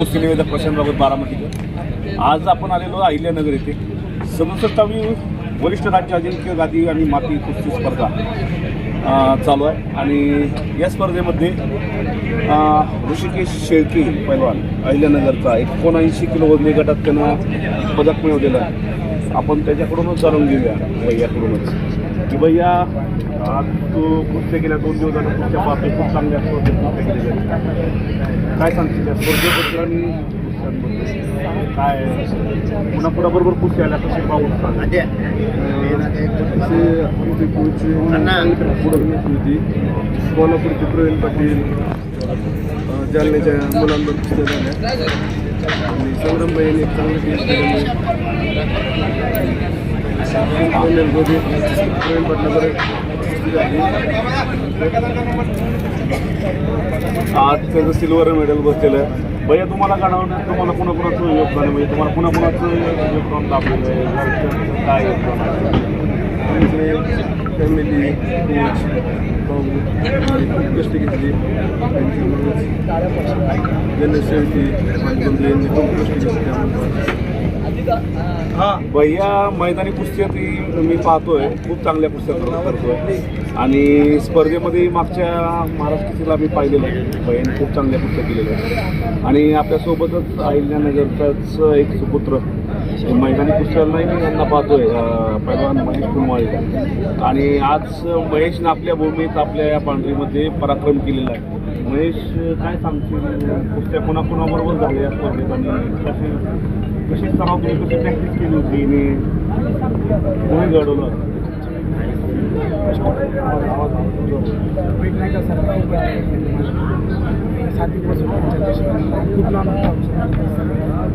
कुस्ती निवेदक प्रशांत बारामतीकर आज आपण आलेलो अहिल्यानगर येथे. सदुसष्टावी वरिष्ठ राज्य अजिंक्य गादी आणि माती कुस्ती स्पर्धा चालू आहे. आणि या स्पर्धेमध्ये ऋषिकेश शेळके पैलवान अहिल्यानगरचा एकोणऐंशी किलो वजनी गटात त्यानं पदक मिळवलेलं आहे. आपण त्याच्याकडूनच जाणून घेऊया याकडूनच. की भैया आज तू कुस्त्या गेल्या दोन दिवस झालं कुस्त्या पाहतोय खूप चांगल्या स्पर्धेत कुस्त्या. काय सांगते त्या स्पर्धेबद्दल आणि कुस्त्यांबद्दल? काय पुन्हा पुन्हा बरोबर कुस्ती आल्या कसे पाहून सांग असे आमचे कोच पुढे होती कोल्हापूरचे प्रवीण पाटील जालन्याच्या मुलांवर कुस्त्या झाल्या आणि संग्राम यांनी चांगलं टीम केल्यामुळे प्रवीण पाटलावर आज त्याचं सिल्वर मेडल बसलेलं आहे भैया तुम्हाला गाणं तुम्हाला पुन्हा पुन्हाचं योगदान म्हणजे तुम्हाला पुन्हा पुन्हाचं योगदान लाभलेलं आहे काय योगदान आहे फॅमिली कोच खूप कष्ट घेतली गणेश शेळकी माझे खूप कष्ट घेतली त्यामुळे भैया मैदानी कुस्ती मी पाहतोय खूप चांगल्या कुस्त्या करतोय. आणि स्पर्धेमध्ये मागच्या महाराष्ट्र मी पाहिलेलं आहे. भैयाने खूप चांगल्या कुस्त्या केलेल्या आहेत. आणि आपल्यासोबतच अहिल्यानगरचाच एक सुपुत्र. मैदानी कुस्त्यालाही मी त्यांना पाहतोय अं, पहिलवान महेश कुलमाळी. आणि आज महेशनं आपल्या भूमीत आपल्या या पांढरीमध्ये पराक्रम केलेला आहे. महेश काय सांगतील कुस्त्या कोणाकोणाबरोबर झाल्या या स्पर्धेत आणि कसे कशी सराव केली कशी प्रॅक्टिस केली होती मी कोणी घडवलं? खूप लांब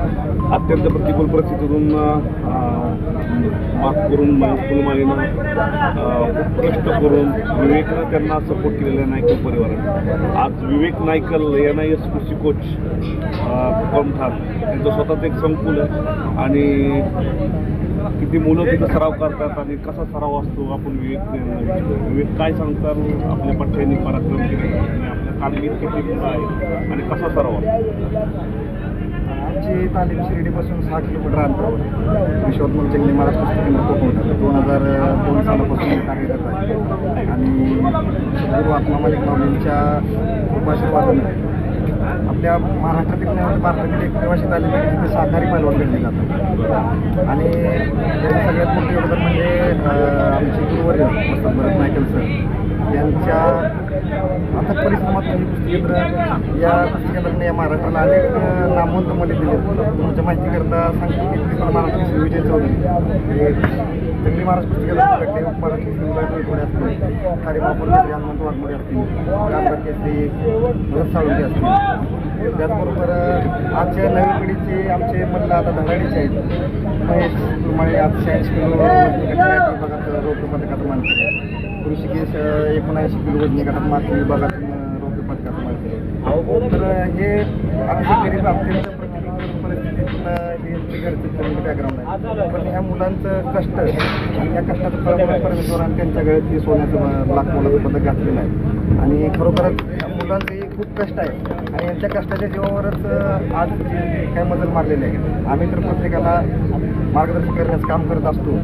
अत्यंत प्रतिकूल परिस्थितीतून माफ करून महेश कुलमालीनं खूप कष्ट करून विवेकनं त्यांना सपोर्ट केलेला नायकल परिवाराने. आज Vivek Naikal N I S कृषी कोच कमठार त्यांचं स्वतःच एक संकुल आहे आणि किती मुलं तिथं सराव करतात आणि कसा सराव असतो आपण विवेक विवेक काय सांगतात आपल्या पठ्ठ्यांनी पराक्रम केले आपल्या कामगिरी किती आहे आणि कसा सराव असतो? आमची तालीम शिर्डीपासून सहा किलोमीटर अंतरावर आहे. विश्वात्मक जंगली महाराज पुस्तक केंद्र कोकणात दोन हजार दोन सालापासून मी कार्यरत आहे. आणि गुरु आत्मा मालिक माऊलींच्या कृपाशीर्वादाने आपल्या महाराष्ट्रातील म्हणजे भारतातील एक प्रवासी तालीम आहे. जिथे सहकारी पैलवान घडले जातात. आणि सगळ्यात मोठं योगदान म्हणजे आमचे गुरुवर्य वसंत भरत सर यांच्या अथक परिश्रमात ही कुस्ती केंद्र. या कुस्ती केंद्राने या महाराष्ट्राला अनेक नामवंत मध्ये दिले तुमच्या माहितीकरता सांगतो की त्रिकोण महाराष्ट्र विजय चौधरी. हे जंगली महाराज कुस्ती केंद्र भेटले उपमहाराज असतील. हनुमंत वाघमोडे असतील. रामदार केसरी भरत साळुंके असतील. त्याचबरोबर आजच्या नवीन पिढीचे आमचे मल्ल आता धडाडीचे आहेत. महेश तुम्हाला आज शहाऐंशी किलो विभागात रौप्य पदकाचा मानले ऋषिकेश अं, एकोणऐंशी किलो वजनी गटात माती विभागात अं, रौप्य पदकाचा मानकरी तर हे अतिशय गरीब अत्यंत प्रतिकूल परिस्थितीत अं, हे यांचे बॅकग्राऊंड आहे. पण ह्या मुलांचं कष्ट आणि या कष्टाचं फळ म्हणून त्यांच्याकडे त्यांच्या सोन्याचं लाख मोलाचं पदक घातलेलं आहे. आणि खरोखरच या मुलांचं हे खूप कष्ट आहे. आणि यांच्या कष्टाच्या जीवावरच आज जे काही मजल मारलेली आहे. आम्ही तर प्रत्येकाला मार्गदर्शन करण्याचं काम करत असतो.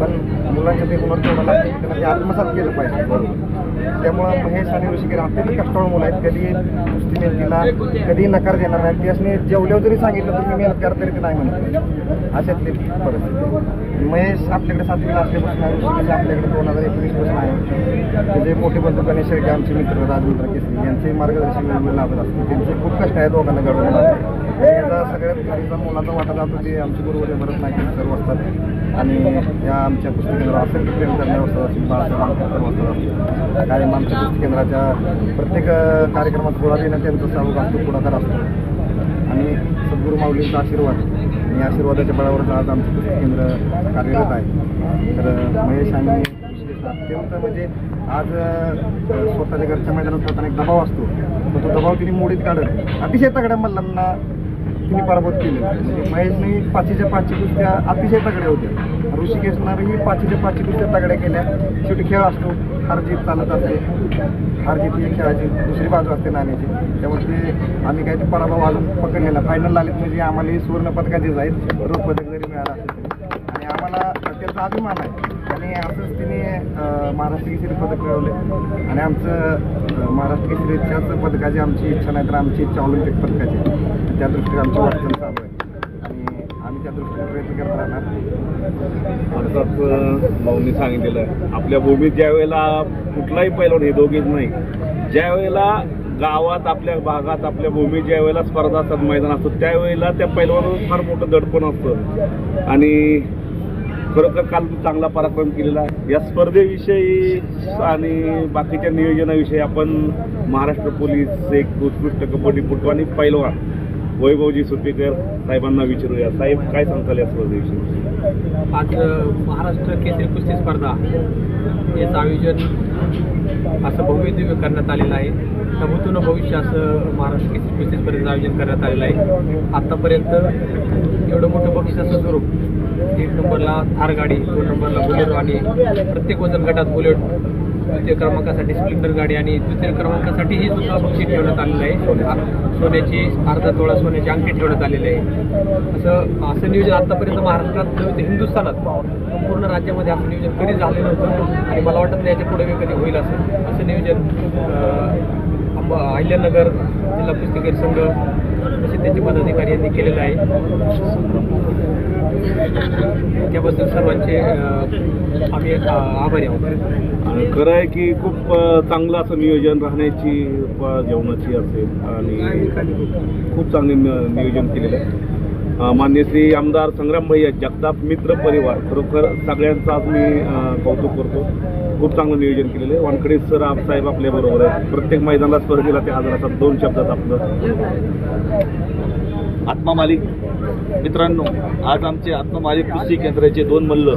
पण मुलांच्या ते हुनर त्यांना ते आत्मसात केलं पाहिजे. त्यामुळं महेश आणि ऋषिकेर अत्यंत कष्टाळ मुलं आहेत कधी कुस्ती मेहनतीला कधी नकार देणार नाही. त्यासने जेवल्यावर जरी सांगितलं तरी मी मेहनत करा तरी ते नाही म्हणत. अशातली परिस्थिती. महेश आपल्याकडे सातवीला असल्यापासून आहे ऋषिकेश आपल्याकडे दोन हजार एकोणीसपासून आहे. त्याचे मोठे बंधू गणेश शेळके आमचे मित्र राजमित्र केसरी यांचे मार्गदर्शन लाभत असते त्यांचे खूप कष्ट आहे दोघांना घडवून याचा सगळ्यात गरीबा मुलाचा वाटा जातो ते आमचे गुरुवर्य भरत नाईक सर्व असतात. आणि या आमच्या कुस्ती केंद्रावर असंख्य प्रेम करण्यावर असतात अशी बाळासाहेब आंबेडकर सर्व असतात कायम आमच्या कुस्ती केंद्राच्या प्रत्येक कार्यक्रमात पुढा देणं त्यांचा सहभाग असतो पुढाकार असतो. आणि सद्गुरू माऊलींचा आशीर्वाद. आणि आशीर्वादाच्या बळावरच आज आमचं कुस्ती केंद्र कार्यरत आहे. तर महेश आणि अत्यंत म्हणजे आज स्वतःच्या घरच्या मैदानात होताना एक दबाव असतो. पण तो दबाव तिने मोडीत काढत अतिशय तगड्या मल्लांना तिने पराभूत केले. म्हणजे महेशने पाचशेच्या पाचशे कुस्त्या अतिशय तगड्या होत्या ऋषिकेशनारही पाचशेच्या पाचशे कुस्त्या तगड्या केल्या. शेवटी खेळ असतो. हारजीत चालत असते. हारजीत ही खेळाची दुसरी बाजू असते नाण्याची. त्यामुळे ते आम्ही काय ते पराभव अजून पकडलेला फायनल आलेत म्हणजे आम्हाला सुवर्ण पदकाचे जाईल रोख पदक जरी मिळालं असेल आणि आम्हाला त्याचा अभिमान आहे. आणि असंच तिने महाराष्ट्र केसरी पदक मिळवले. आणि आमचं महाराष्ट्र केसरीच्याच पदकाची आमची इच्छा नाही तर आमची इच्छा ऑलिम्पिक पदकाची त्या दृष्टीने आमची वाटचाल चालू आहे. आणि आम्ही त्या दृष्टीने प्रयत्न करत राहणार. अर्थात सांगितलेलं आहे. आपल्या भूमीत ज्या वेळेला कुठलाही पैलवान हे दोघेच नाही. ज्या वेळेला गावात आपल्या भागात आपल्या भूमीत ज्या वेळेला स्पर्धा असतात मैदान असतं त्यावेळेला त्या पैलवानावर फार मोठं दडपण असतं. आणि खरोखर काल चांगला पराक्रम केलेला आहे. या स्पर्धेविषयी आणि बाकीच्या नियोजनाविषयी आपण महाराष्ट्र पोलीस एक उत्कृष्ट कबड्डीपटू आणि पैलवान वैभवजी सुपेकर साहेबांना विचारूया. साहेब काय सांगताल या स्पर्धेविषयी? आज महाराष्ट्र केसरी कुस्ती स्पर्धा याचं आयोजन असं भव्य करण्यात आलेलं आहे. समतून भविष्य असं महाराष्ट्र केसरी कुस्ती स्पर्धेचं आयोजन करण्यात आलेलं आहे. आत्तापर्यंत एवढं मोठं बक्षिसाचं स्वरूप एक नंबरला थार गाडी दोन नंबरला बुलेट आणि प्रत्येक वजन गटात बुलेट तृतीय क्रमांकासाठी स्प्लेंडर गाडी आणि तृतीय क्रमांकासाठी ही सुद्धा बक्षीस ठेवण्यात आलेलं आहे. सोन्या- सोन्याची अर्धा तोळा सोन्याची अंगठी ठेवण्यात आलेली आहे. असं असं नियोजन आतापर्यंत महाराष्ट्रात हिंदुस्थानात संपूर्ण राज्यामध्ये असं नियोजन कधी झालं नव्हतं आणि मला वाटत नाही याच्यापुढे कधी होईल असं. असं नियोजन अहिल्यानगर जिल्हा कुस्तीगीर संघ तसे त्याचे पदाधिकारी यांनी केलेलं आहे. त्याबद्दल सर्वांचे आम्ही आभारी आहोत. खरं आहे की खूप चांगलं असं नियोजन राहण्याची जेवणाची असेल आणि खूप चांगले नियोजन केलेलं आहे. मान्य श्री आमदार संग्राम भैया जगताप मित्र परिवार. खरोखर सगळ्यांचं आज मी कौतुक करतो. खूप चांगलं नियोजन केलेलं आहे. वानखडे सर आप साहेब आपल्याबरोबर आहे प्रत्येक मैदानाला स्पर्धेला ते हजर असतात दोन शब्दात आपलं. आत्मा मालिक. मित्रांनो आज आमचे आत्मा मालिक कुस्ती केंद्राचे दोन मल्ल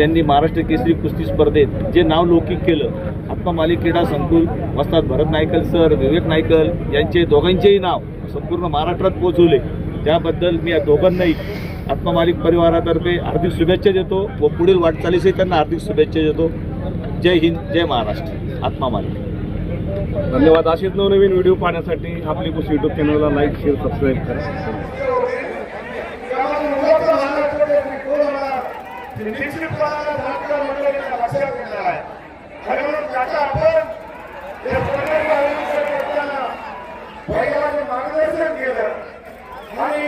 यांनी महाराष्ट्र केसरी कुस्ती स्पर्धेत जे नाव लौकिक केलं आत्मा मालिक क्रीडा संकुल वस्तात भरत नायकल सर विवेक नायकल यांचे दोघांचेही नाव संपूर्ण महाराष्ट्रात पोहोचवले. त्याबद्दल मी या दोघांनाही आत्मा मालिक परिवारातर्फे हार्दिक शुभेच्छा देतो व पुढील वाटचालीसही त्यांना हार्दिक शुभेच्छा देतो. जय हिंद जय महाराष्ट्र. आत्मा मालिक धन्यवाद. असेच नवनवीन व्हिडिओ पाहण्यासाठी आपली कुस्ती युट्यूब चॅनलला लाईक शेअर सबस्क्राईब करा मार्गदर्शन केलं आणि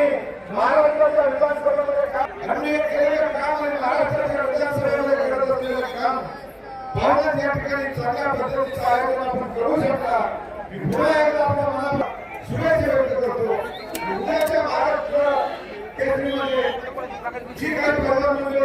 महाराष्ट्राचा विकास करण्याचं काम आम्ही केलेलं काम आणि महाराष्ट्राच्या विकासामध्ये करत असलेलं काम पाहण्यात या ठिकाणी चांगल्या पद्धतीचं आयोजन आपण करू शकता. मी पुन्हा एकदा आपल्या मनाला शुभेच्छा व्यक्त करतो. उद्याच्या महाराष्ट्र केसरीमध्ये जी काही प्रधानमंत्री